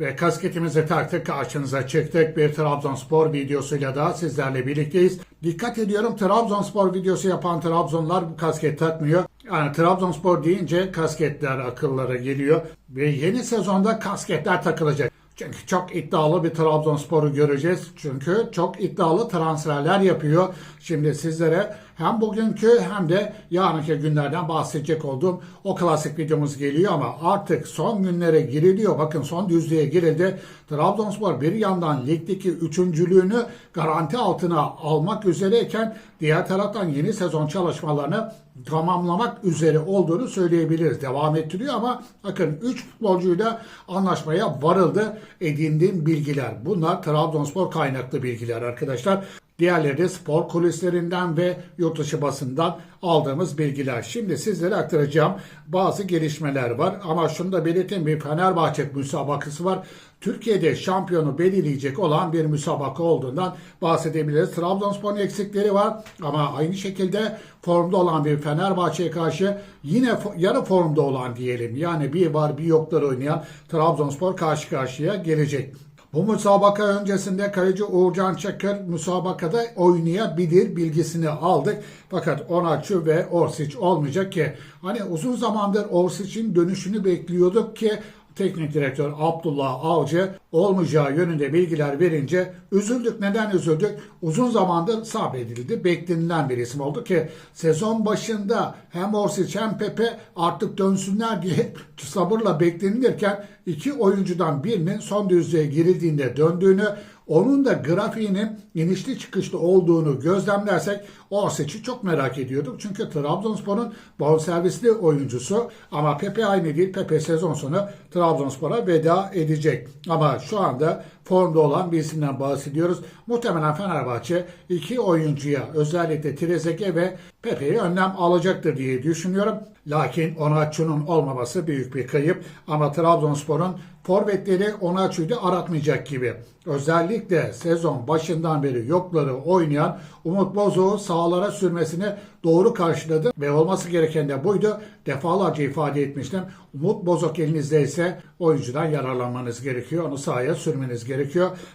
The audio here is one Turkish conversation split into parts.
Ve kasketimizi taktık karşınıza çıktık. Bir Trabzonspor videosuyla da sizlerle birlikteyiz. Dikkat ediyorum Trabzonspor videosu yapan Trabzonlar bu kasket takmıyor. Yani Trabzonspor deyince kasketler akıllara geliyor. Ve yeni sezonda kasketler takılacak. Çünkü çok iddialı bir Trabzonspor'u göreceğiz. Çünkü çok iddialı transferler yapıyor. Şimdi sizlere hem bugünkü hem de yarınki günlerden bahsedecek olduğum o klasik videomuz geliyor ama artık son günlere giriliyor. Bakın son düzlüğe girildi. Trabzonspor bir yandan ligdeki üçüncülüğünü garanti altına almak üzereyken diğer taraftan yeni sezon çalışmalarını tamamlamak üzere olduğunu söyleyebiliriz. Devam ettiriyor ama bakın 3 futbolcuyla anlaşmaya varıldı edindiğim bilgiler. Bunlar Trabzonspor kaynaklı bilgiler arkadaşlar. Diğerleri de spor kulislerinden ve yurt dışı basından aldığımız bilgiler. Şimdi sizlere aktaracağım bazı gelişmeler var ama şunu da belirteyim bir Fenerbahçe müsabakası var. Türkiye'de şampiyonu belirleyecek olan bir müsabaka olduğundan bahsedebiliriz. Trabzonspor'un eksikleri var ama aynı şekilde formda olan bir Fenerbahçe'ye karşı yine yarı formda olan diyelim. Yani bir var bir yoklar oynayan Trabzonspor karşı karşıya gelecek. Bu müsabaka öncesinde kaleci Uğurcan Çakır müsabakada oynayabilir bilgisini aldık. Fakat Onaçu ve Orsic olmayacak ki hani uzun zamandır Orsic'in dönüşünü bekliyorduk ki teknik direktör Abdullah Avcı olmayacağı yönünde bilgiler verince üzüldük. Neden üzüldük? Uzun zamandır sabredildi. Beklenilen bir isim oldu ki sezon başında hem Orsic hem Pepe artık dönsünler diye sabırla beklenilirken iki oyuncudan birinin son düzlüğe girildiğinde döndüğünü onun da grafiğinin inişli çıkışlı olduğunu gözlemlersek Orsic'i çok merak ediyorduk. Çünkü Trabzonspor'un bonservisli oyuncusu ama Pepe aynı değil. Pepe sezon sonu Trabzonspor'a veda edecek. Ama şu anda formda olan bir isimden bahsediyoruz. Muhtemelen Fenerbahçe iki oyuncuya özellikle Trezeguet ve Pepe'yi önlem alacaktır diye düşünüyorum. Lakin Onaçu'nun olmaması büyük bir kayıp. Ama Trabzonspor'un forvetleri Onaçu'yu da aratmayacak gibi. Özellikle sezon başından beri yokları oynayan Umut Bozok'u sahalara sürmesini doğru karşıladı ve olması gereken de buydu. Defalarca ifade etmiştim. Umut Bozok elinizde ise oyuncudan yararlanmanız gerekiyor. Onu sahaya sürmeniz gerekiyor.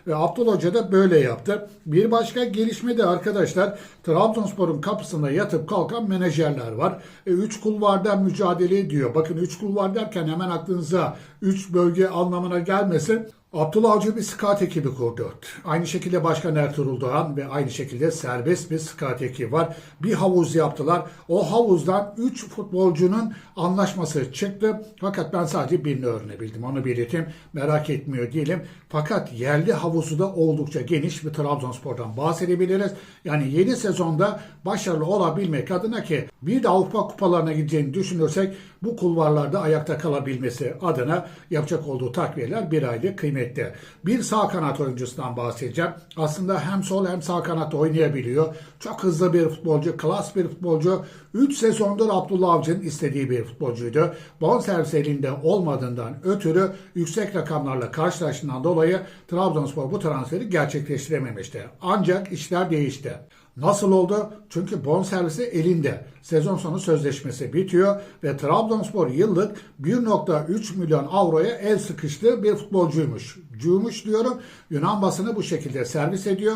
Ve Abdullah Hoca da böyle yaptı. Bir başka gelişme de arkadaşlar Trabzonspor'un kapısında yatıp kalkan menajerler var. 3 kulvarda mücadele ediyor. Bakın 3 kulvar derken hemen aklınıza 3 bölge anlamına gelmesin. Abdullah Avcı bir scout ekibi kurdu. Aynı şekilde Başkan Ertuğrul Doğan ve aynı şekilde serbest bir scout ekibi var. Bir havuz yaptılar. O havuzdan 3 futbolcunun anlaşması çıktı. Fakat ben sadece birini öğrenebildim. Onu belirteyim. Merak etmiyor değilim. Fakat yerli havuzu da oldukça geniş bir Trabzonspor'dan bahsedebiliriz. Yani yeni sezonda başarılı olabilmek adına ki bir de Avrupa kupalarına gideceğini düşünürsek bu kulvarlarda ayakta kalabilmesi adına yapacak olduğu takviyeler bir aylık kıymetli. Bir sağ kanat oyuncusundan bahsedeceğim. Aslında hem sol hem sağ kanatta oynayabiliyor. Çok hızlı bir futbolcu, klas bir futbolcu. 3 sezondur Abdullah Avcı'nın istediği bir futbolcuydu. Bonservis elinde olmadığından ötürü yüksek rakamlarla karşılaştığından dolayı Trabzonspor bu transferi gerçekleştirememişti. Ancak işler değişti. Nasıl oldu? Çünkü bonservisi elinde. Sezon sonu sözleşmesi bitiyor ve Trabzonspor yıllık 1.3 milyon avroya el sıkıştığı bir futbolcuymuş. Cuymuş diyorum. Yunan basını bu şekilde servis ediyor.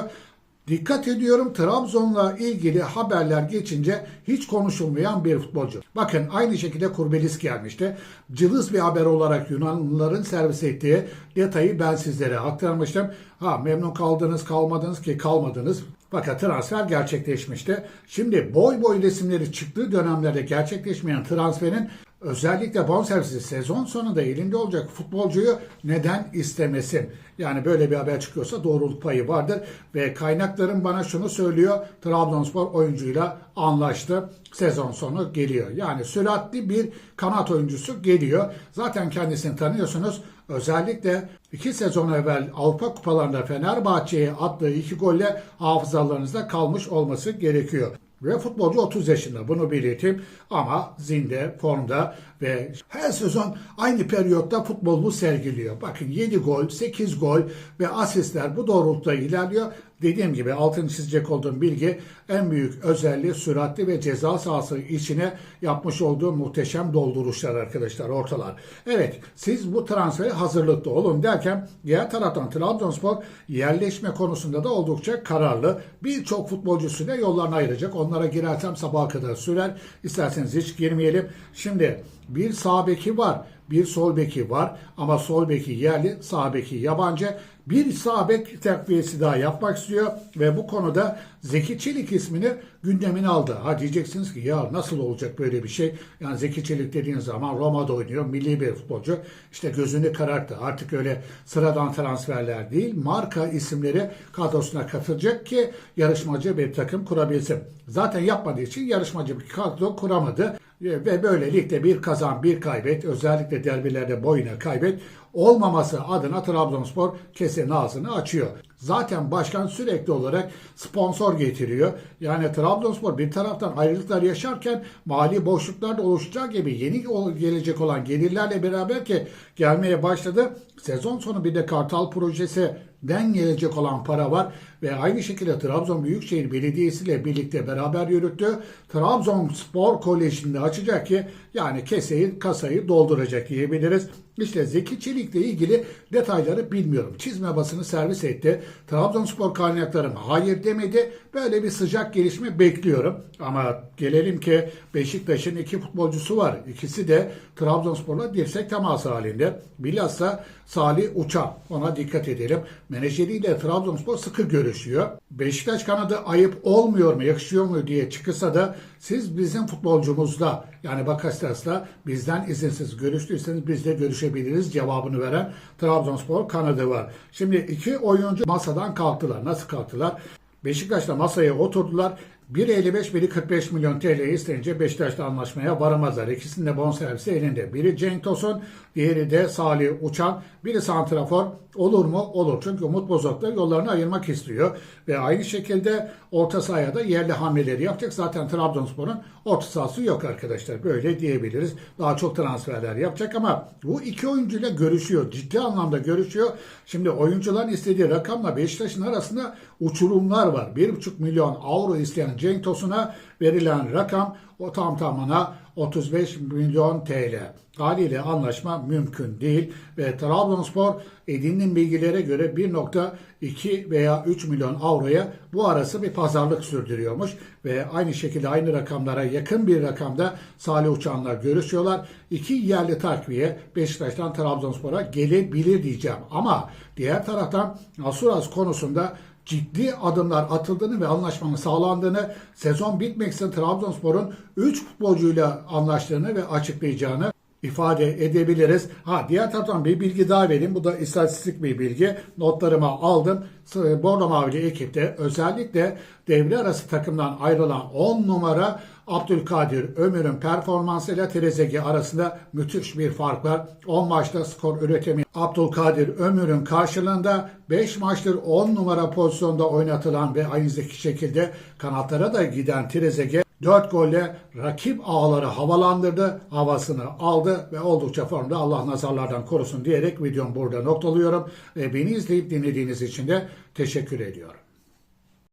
Dikkat ediyorum Trabzon'la ilgili haberler geçince hiç konuşulmayan bir futbolcu. Bakın aynı şekilde Kurbelis gelmişti. Cılız bir haber olarak Yunanlıların servis ettiği detayı ben sizlere aktarmıştım. Ha memnun kaldınız kalmadınız ki kalmadınız. Fakat transfer gerçekleşmişti. Şimdi boy boy resimleri çıktığı dönemlerde gerçekleşmeyen transferin özellikle bonservisi sezon sonunda elinde olacak futbolcuyu neden istemesin? Yani böyle bir haber çıkıyorsa doğruluk payı vardır ve kaynaklarım bana şunu söylüyor. Trabzonspor oyuncuyla anlaştı. Sezon sonu geliyor. Yani süratli bir kanat oyuncusu geliyor. Zaten kendisini tanıyorsunuz. Özellikle iki sezon evvel Avrupa Kupalarında Fenerbahçe'ye attığı iki golle hafızalarınızda kalmış olması gerekiyor. Ve futbolcu 30 yaşında. Bunu belirteyim. Ama zinde, formda ve her sezon aynı periyotta futbolunu sergiliyor. Bakın 7 gol, 8 gol ve asistler bu doğrultuda ilerliyor. Dediğim gibi altını çizecek olduğum bilgi en büyük özelliği süratli ve ceza sahası içine yapmış olduğu muhteşem dolduruşlar arkadaşlar ortalar. Evet siz bu transferi hazırlıklı olun derken diğer taraftan Trabzonspor yerleşme konusunda da oldukça kararlı. Birçok futbolcusuyla yollarını ayıracak. Onlara girersem sabaha kadar sürer. İsterseniz hiç girmeyelim. Şimdi bir sağ beki var. Bir sol beki var ama sol beki yerli, sağ beki yabancı. Bir sağ bek takviyesi daha yapmak istiyor ve bu konuda Zeki Çelik ismini gündemine aldı. Ha diyeceksiniz ki ya nasıl olacak böyle bir şey? Yani Zeki Çelik dediğin zaman Roma'da oynuyor, milli bir futbolcu. İşte gözünü kararttı. Artık öyle sıradan transferler değil, marka isimleri kadrosuna katılacak ki yarışmacı bir takım kurabilsin. Zaten yapmadığı için yarışmacı bir kadro kuramadı ve böylelikle bir kazan bir kaybet özellikle derbilerde boyuna kaybet olmaması adına Trabzonspor kesenin ağzını açıyor. Zaten başkan sürekli olarak sponsor getiriyor. Yani Trabzonspor bir taraftan ayrılıklar yaşarken mali boşluklar da oluşacağı gibi yeni gelecek olan gelirlerle beraber ki gelmeye başladı. Sezon sonu bir de Kartal projesi den gelecek olan para var ve aynı şekilde Trabzon Büyükşehir Belediyesi ile birlikte beraber yürüttü. Trabzon Spor Koleji'nde açacak ki yani keseyi kasayı dolduracak diyebiliriz. İşte Zeki Çelik'le ilgili detayları bilmiyorum. Çizme basını servis etti. Trabzonspor kaynaklarım hayır demedi. Böyle bir sıcak gelişme bekliyorum. Ama gelelim ki Beşiktaş'ın iki futbolcusu var. İkisi de Trabzonspor'la dirsek teması halinde. Bilhassa Salih Uçan. Ona dikkat edelim. Menajeriyle Trabzonspor sıkı görüşüyor. Beşiktaş kanadı ayıp olmuyor mu, yakışıyor mu diye çıkırsa da siz bizim futbolcumuzla yani Bakastas'la bizden izinsiz görüştüyseniz biz de görüşebiliriz cevabını veren Trabzonspor kanadı var. Şimdi iki oyuncu masadan kalktılar. Nasıl kalktılar? Beşiktaş'la masaya oturdular. Biri 55, biri 45 milyon TL isteyince Beşiktaş'la anlaşmaya varamazlar. İkisinin de bonservisi elinde. Biri Cenk Tosun, diğeri de Salih Uçan. Biri santrafor. Olur mu? Olur. Çünkü Umut Bozok da yollarını ayırmak istiyor. Ve aynı şekilde orta sahaya da yerli hamleleri yapacak. Zaten Trabzonspor'un orta sahası yok arkadaşlar. Böyle diyebiliriz. Daha çok transferler yapacak ama bu iki oyuncuyla görüşüyor. Ciddi anlamda görüşüyor. Şimdi oyuncuların istediği rakamla Beşiktaş'ın arasında uçurumlar var. 1,5 milyon avro isteyen Cenk Tosun'a verilen rakam o tam tamına 35 milyon TL. Haliyle anlaşma mümkün değil ve Trabzonspor edinilen bilgilere göre 1.2 veya 3 milyon avroya bu arası bir pazarlık sürdürüyormuş ve aynı şekilde aynı rakamlara yakın bir rakamda Salih Uçan'la görüşüyorlar. İki yerli takviye Beşiktaş'tan Trabzonspor'a gelebilir diyeceğim ama diğer taraftan Asuras konusunda ciddi adımlar atıldığını ve anlaşmanın sağlandığını, sezon bitmeksizin Trabzonspor'un 3 futbolcuyla anlaştığını ve açıklayacağını ifade edebiliriz. Ha diğer taraftan bir bilgi daha vereyim. Bu da istatistik bir bilgi. Notlarıma aldım. Bordo Mavili ekipte özellikle devre arası takımdan ayrılan 10 numara Abdülkadir Ömür'ün performansıyla Trezegi arasında müthiş bir fark var. 10 maçta skor üretemi Abdülkadir Ömür'ün karşılığında 5 maçtır 10 numara pozisyonda oynatılan ve aynı şekilde kanatlara da giden Trezegi 4 golle rakip ağları havalandırdı, havasını aldı ve oldukça formda Allah nazarlardan korusun diyerek videomu burada noktalıyorum. Beni izleyip dinlediğiniz için de teşekkür ediyorum.